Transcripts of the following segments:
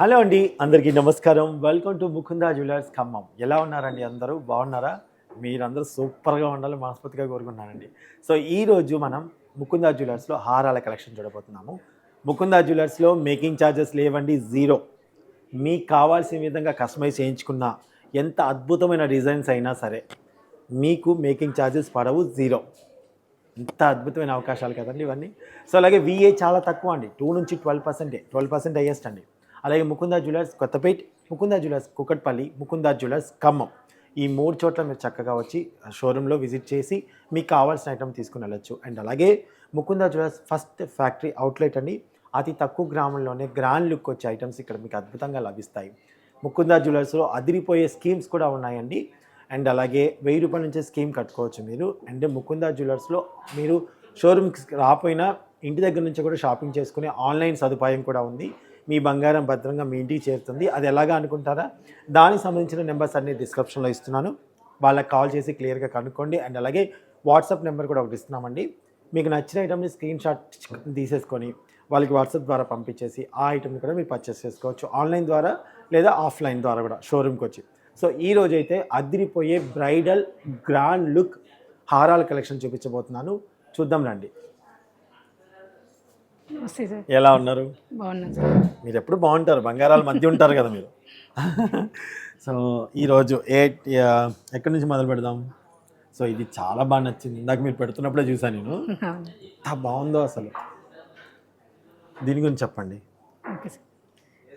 Hello అండి అందరికీ నమస్కారం. Welcome to Mukunda jewellers Khammam. ఎలా ఉన్నారండి అందరూ? బాగున్నారా? మీరందరూ సూపర్గా ఉండాలి మనస్ఫూర్తిగా కోరుకున్నారండి సో ఈరోజు మనం ముకుందా జ్యువెలర్స్లో హారాల కలెక్షన్ చూడబోతున్నాము. ముకుందా జ్యువెలర్స్లో మేకింగ్ ఛార్జెస్ లేవండి జీరో. మీకు కావాల్సిన విధంగా కస్టమైజ్ చేయించుకున్న ఎంత అద్భుతమైన డిజైన్స్ అయినా సరే మీకు మేకింగ్ ఛార్జెస్ పడవు జీరో. ఇంత అద్భుతమైన అవకాశాలు కదండి ఇవన్నీ. సో అలాగే విఏ చాలా తక్కువ అండి. టూ నుంచి ట్వెల్వ్ పర్సెంటే ట్వెల్వ్ పర్సెంట్ హైయెస్ట్ అండి. అలాగే Mukunda jewellers Kothapet Mukunda jewellers Kukatpally Mukunda jewellers Khammam. ఈ మూడు చోట్ల మీరు చక్కగా వచ్చి షోరూంలో విజిట్ చేసి మీకు కావాల్సిన ఐటమ్ తీసుకుని వెళ్ళొచ్చు. అండ్ అలాగే Mukunda jewellers first factory outlet అండి. అతి తక్కువ గ్రామంలోనే గ్రాండ్ లుక్ వచ్చే ఐటమ్స్ ఇక్కడ మీకు అద్భుతంగా లభిస్తాయి. ముకుందా జ్యువెలర్స్లో అదిరిపోయే స్కీమ్స్ కూడా ఉన్నాయండి. అండ్ అలాగే వెయ్యి రూపాయల నుంచి స్కీమ్ కట్టుకోవచ్చు మీరు. అండ్ ముకుందా జ్యువెలర్స్లో మీరు షోరూమ్కి రాపోయినా ఇంటి దగ్గర నుంచి కూడా షాపింగ్ చేసుకునే ఆన్లైన్ సదుపాయం కూడా ఉంది. మీ బంగారం భద్రంగా మీ ఇంటికి చేరుతుంది. అది ఎలాగా అనుకుంటారా? దానికి సంబంధించిన నెంబర్స్ అన్ని డిస్క్రిప్షన్లో ఇస్తున్నాను. వాళ్ళకి కాల్ చేసి క్లియర్గా కనుక్కోండి. అండ్ అలాగే వాట్సాప్ నెంబర్ కూడా ఒకటి ఇస్తున్నామండి. మీకు నచ్చిన ఐటమ్ని స్క్రీన్ షాట్ తీసేసుకొని వాళ్ళకి వాట్సాప్ ద్వారా పంపించేసి ఆ ఐటమ్ని కూడా మీరు పర్చేస్ చేసుకోవచ్చు. ఆన్లైన్ ద్వారా లేదా ఆఫ్లైన్ ద్వారా కూడా షోరూమ్కి వచ్చి. సో ఈ రోజైతే అదిరిపోయే బ్రైడల్ గ్రాండ్ లుక్ హారాల కలెక్షన్ చూపించబోతున్నాను. చూద్దాం రండి. ఎలా ఉన్నారు? మీరు ఎప్పుడు బాగుంటారు బంగారాల మధ్య ఉంటారు కదా మీరు. సో ఈరోజు ఏ ఎక్కడి నుంచి మొదలు పెడదాం? సో ఇది చాలా బాగా నచ్చింది. ఇందాక మీరు పెడుతున్నప్పుడే చూసాను నేను. ఎంత బాగుందో అసలు. దీని గురించి చెప్పండి. Okay sir.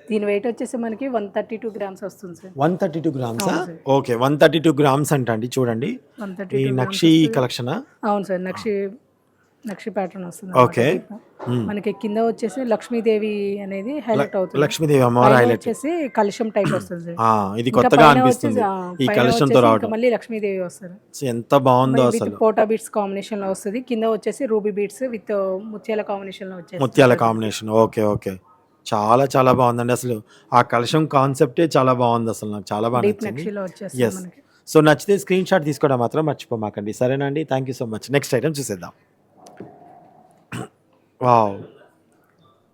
దీని వెయిట్ వచ్చేసి మనకి వన్ థర్టీ టూ గ్రామ్స్ వస్తుంది sir. One thirty two గ్రామ్సా. Okay one thirty two grams అంట అండి చూడండి. ఈ నక్షి కలెక్షనా? అవును సార్ నక్షి నక్షి ప్యాటర్న్ వస్తుంది ఓకే. మనకి కింద వచ్చేసి లక్ష్మీదేవి అనేది హైలైట్ అవుతుంది. లక్ష్మీదేవి అమ్మవారు హైలైట్. వచ్చేసి కలుషం టైప్ వస్తుంది. ఇది కొత్తగా అనిపిస్తుంది. ఈ వచ్చేసి రావడం మళ్ళీ లక్ష్మీదేవి వస్తారు ఎంత బాగుందో అసలు. పోటా బీట్స్ కాంబినేషన్లో వస్తుంది. కింద వచ్చేసి రూబీ బీట్స్ విత్ ముత్యాల కాంబినేషన్లో వచ్చేసి ముత్యాల కాంబినేషన్ ఓకే ఓకే. చాలా చాలా బాగుందండి అసలు. ఆ కలశం కాన్సెప్టే చాలా బాగుంది అసలు. నాకు చాలా బాగా నచ్చింది. ఎస్ సో నచ్చితే స్క్రీన్ షాట్ తీసుకోవడం మాత్రం మర్చిపోమాకండి. సరేనా అండి? Thank you so much next item చూసేద్దాం. వావ్.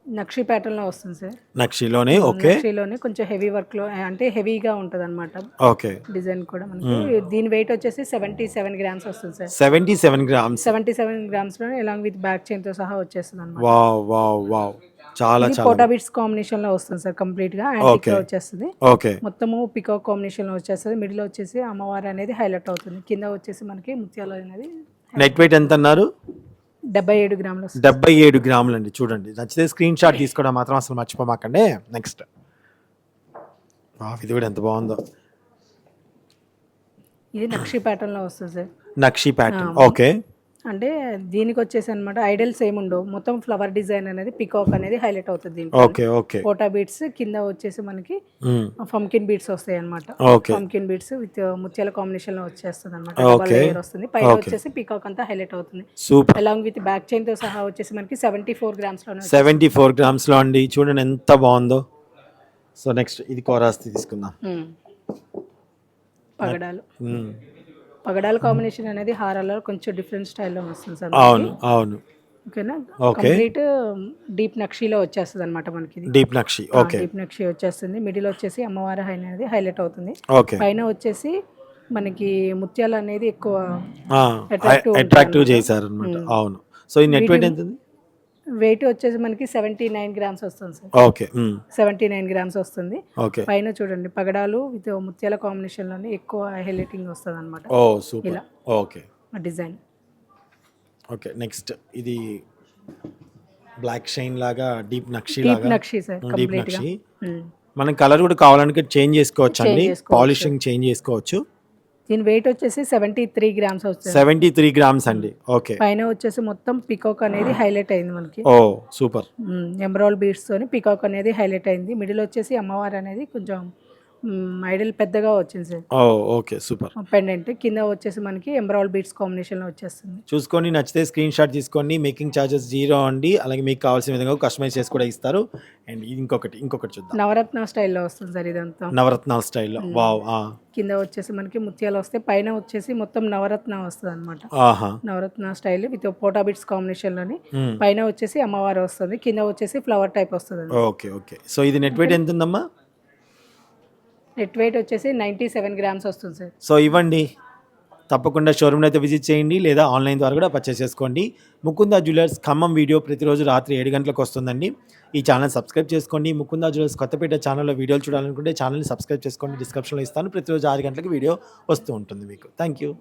నక్షి ప్యాటర్న్లో వస్తుంది సార్. నక్షిలోనే ఓకే. నక్షిలోనే కొంచెం హెవీ వర్క్లో అంటే హెవీగా ఉంటది అనమాట ఓకే. డిజైన్ కూడా మనకి. దీని వెయిట్ వచ్చేసి సెవెంటీ సెవెన్ గ్రామ్స్ వస్తుంది sir. Seventy seven grams seventy seven గ్రామ్స్లో along with back చైన్తో సహా వచ్చేస్తుంది అనమాట వావ్ వావ్ వావ్. చాలా చాలా. పోటా బిట్స్ కాంబినేషన్లో వస్తుంది సార్ కంప్లీట్గా యాంటిక్. లో వచ్చేస్తుంది. ఓకే. మొత్తము పికాక్ కాంబినేషన్లో వచ్చేస్తుంది. మిడిల్ వచ్చేసి అమ్మవారు అనేది హైలైట్ అవుతుంది. కింద వచ్చేసి మనకి ముత్యాలు అనేది నెట్ వెయిట్ ఎంత అన్నారు డెబ్బై ఏడు గ్రాములు డెబ్బై ఏడు గ్రాములు అండి చూడండి. నచ్చితే స్క్రీన్ షాట్ తీసుకోవడం మాత్రం అసలు మర్చిపోమాకండి. నెక్స్ట్ ఇది కూడా ఎంత బాగుందో. ఇది నక్షి ప్యాటర్న్లో వస్తుంది సార్. నక్షి ప్యాటర్న్ ఓకే అంటే దీనికి వచ్చేసి అనమాట ఐడల్స్ ఏమి ఉండవు మొత్తం ఫ్లవర్ డిజైన్ అనేది పికాక్ అనేది హైలైట్ అవుతుంది దీంట్లో. Okay okay. కోటా బీట్స్ కింద వచ్చేసి మనకి. పంకిన్ బీట్స్ వస్తాయి అనమాట పంకిన్ బీట్స్ విత్ ముత్యాల కాంబినేషన్లో వచ్చేస్తుంది అనమాట. వస్తుంది. పైన వచ్చేసి పికాక్ అంతా హైలైట్ అవుతుంది. సూపర్. అలాంగ్ విత్ బ్యాక్ చైన్తో సహా వచ్చేసి మనకి సెవెంటీ ఫోర్ గ్రామ్స్ వచ్చేస్తుంది. సెవెంటీ ఫోర్ గ్రామ్స్లో అండి. చూడండి ఎంత బాగుందో. సో నెక్స్ట్ ఇది కోరాస్తి తీసుకుందాం. పగడాలు. పగడాల కాంబినేషన్ అనేది హారాల్లో కొంచెం డిఫరెంట్ స్టైల్లో వస్తుంది సార్ అవును అవును. ఓకేనా. కంప్లీట్ డీప్ నక్షీలో వచ్చేస్తుంది అనమాట మనకి ఇది. డీప్ నక్షి ఓకే. డీప్ నక్షి వచ్చేస్తుంది. మిడిల్ వచ్చేసి అమ్మవారి హైన్ అనేది హైలైట్ అవుతుంది. ఓకే. పైన వచ్చేసి మనకి ముత్యాలు అనేది ఎక్కువ అట్రాక్టివ్ Attractive చేశారు అనమాట అవును. సో ఈ నెట్ వెయిట్ ఎంత వెయిట్ వచ్చేసి మనకి సెవెంటీ నైన్ గ్రామ్స్ వస్తుంది sir. Okay. Seventy nine grams వస్తుంది. ఓకే. పైన చూడండి పగడాలు విత్ ముత్యాల కాంబినేషన్లోనే ఎక్కువ హైలైటింగ్ వస్తుంది అనమాట ఓ సూపర్. ఇలా. ఓకే. డిజైన్. ఓకే నెక్స్ట్ ఇది బ్లాక్ షైన్ లాగా డీప్ నక్షి డీప్ లాగా. నక్షి సార్ డీప్ కంప్లీట్గా నక్షి. మనం కలర్ కూడా కావాలనుకుంటే చేంజ్ చేసుకోవచ్చు అండి చేసుకోవచ్చు. పాలిషింగ్ చేంజ్ చేసుకోవచ్చు. దీని వెయిట్ వచ్చేసి సెవెంటీ త్రీ గ్రామ్స్ వస్తుంది. సెవెంటీ త్రీ గ్రామ్స్ అండి ఓకే పైన వచ్చేసి మొత్తం పికాక్ అనేది హైలైట్ అయింది మనకి. Oh super. ఎమరాల్ బీడ్స్ తోని పికాక్ అనేది హైలైట్ అయింది. మిడిల్ వచ్చేసి అమ్మవారు అనేది కొంచెం ఐడల్ పెద్దగా వచ్చింది సార్. Okay super. పెండెంట్ కింద వచ్చేసి మనకి ఎంబ్రాయిడ్ బీట్స్ కాంబినేషన్లో వచ్చేస్తుంది. చూసుకొని నచ్చితే స్క్రీన్ షాట్ తీసుకోండి. మేకింగ్ ఛార్జెస్ జీరో అండి. అలాగే మీకు కావాల్సిన విధంగా కస్టమైజ్ చేసి కూడా ఇస్తారు. అండ్ ఇంకొకటి ఇంకొకటి చూద్దాం. నవరత్న స్టైల్లో వస్తుంది సార్ ఇదంతా. నవరత్నాల స్టైల్లో. వావ్ ఆ. కింద వచ్చేసి మనకి ముత్యాలు వస్తాయి. పైన వచ్చేసి మొత్తం నవరత్న వస్తుంది అనమాట నవరత్న స్టైల్ విత్ పోటా బిట్స్ కాంబినేషన్లోని మ్మ్. పైన వచ్చేసి అమ్మవారు వస్తుంది. కింద వచ్చేసి ఫ్లవర్ టైప్ వస్తుంది. Okay okay. సో ఇది నెట్ వెయిట్ ఎంత ఉందమ్మా? నెట్ వెయిట్ వచ్చేసి నైంటీ సెవెన్ గ్రామ్స్ వస్తుంది సార్. సో ఇవ్వండి. తప్పకుండా షోరూమ్లో అయితే విజిట్ చేయండి లేదా ఆన్లైన్ ద్వారా కూడా పర్చేస్ చేసుకోండి. ముకుందా జ్యువెలర్స్ ఖమ్మం వీడియో ప్రతిరోజు రాత్రి ఏడు గంటలకు వస్తుందండి. ఈ ఛానల్ సబ్స్క్రైబ్ చేసుకోండి. ముకుందా జ్యువెలర్స్ కొత్తపేట ఛానల్లో వీడియోలు చూడాలనుకుంటే ఛానల్ని సబ్స్క్రైబ్ చేసుకోండి. డిస్క్రిప్షన్లో ఇస్తాను. ప్రతిరోజు ఆరు గంటలకు వీడియో వస్తూ ఉంటుంది మీకు. Thank you